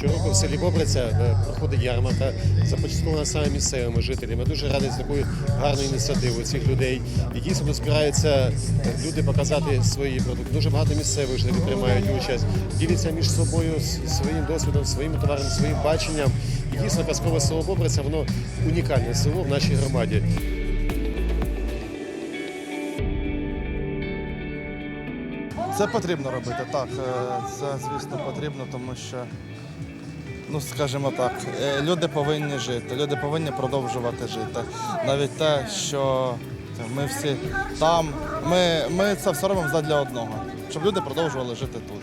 Щороку в селі Бобриця е, проходить ярмарка, започаткована саме місцевими жителями. Дуже радий з такою гарною ініціативою цих людей. І дійсно збираються е, люди показати свої продукти. Дуже багато місцевих жителів приймають участь, діляться між собою своїм досвідом, своїм товаром, своїм баченням. І дійсно казкове село Бобриця, воно унікальне село в нашій громаді. Це потрібно робити, так. е, Це, звісно, потрібно, тому що, ну, скажімо так, е, люди повинні жити, люди повинні продовжувати жити. Навіть те, що ми всі там, ми, ми це все робимо задля одного, щоб люди продовжували жити тут.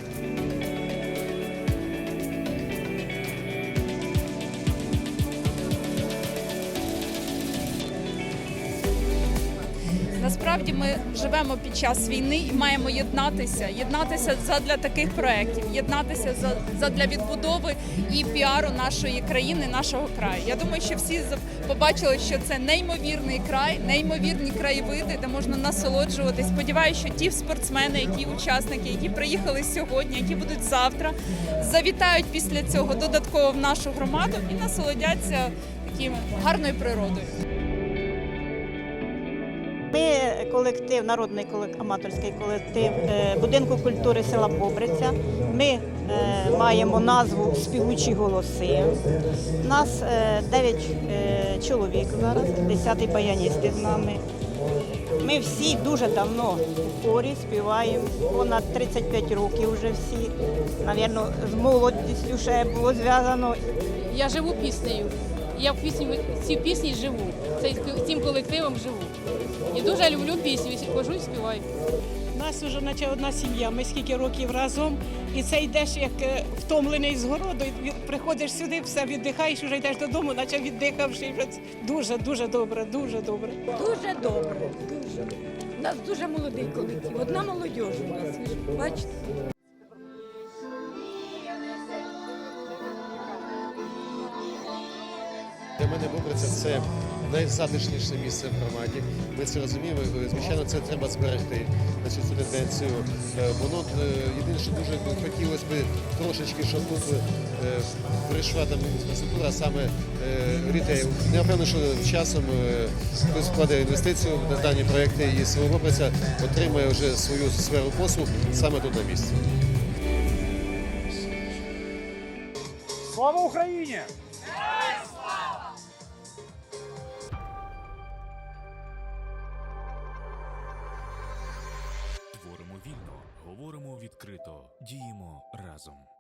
Насправді ми живемо під час війни і маємо єднатися, єднатися задля таких проєктів, єднатися за- задля відбудови і піару нашої країни, нашого краю. Я думаю, що всі побачили, що це неймовірний край, неймовірні краєвиди, де можна насолоджуватись. Сподіваюся, що ті спортсмени, які учасники, які приїхали сьогодні, які будуть завтра, завітають після цього додатково в нашу громаду і насолодяться таким гарною природою. Ми колектив, народний колектив, аматорський колектив е, будинку культури села Бобриця. Ми е, маємо назву Співучі голоси. Нас 9 чоловік зараз, 10 баяністи з нами. Ми всі дуже давно у хорі співаємо, понад 35 років вже всі. Навірно, з молодістю ще було зв'язано. Я живу піснею. Я в пісні ці пісні живу. Цим колективом живу. І дуже люблю пісню. Хожу і співаю. У нас вже наче одна сім'я. Ми скільки років разом, і це йдеш як е, втомлений з городу. і Приходиш сюди, все віддихаєш, вже йдеш додому, наче віддихавши. Дуже дуже добре, дуже добре. Дуже добре, дуже. У нас дуже молодий колектив. Одна молодь у нас. Бачите? Для мене Бобриця це найзатишніше місце в громаді. Ми це розуміємо. Звичайно, це треба зберегти на цю тенденцію. Е, Воно е, єдине, що дуже хотілося б трошечки, щоб тут е, прийшла там інфраструктура саме рітейл. Я впевнений, що з часом хтось вкладе інвестицію на дані проекти і село Бобриця отримає вже свою сферу послуг саме тут на місці. Слава Україні! Творимо вільно, говоримо відкрито, діємо разом.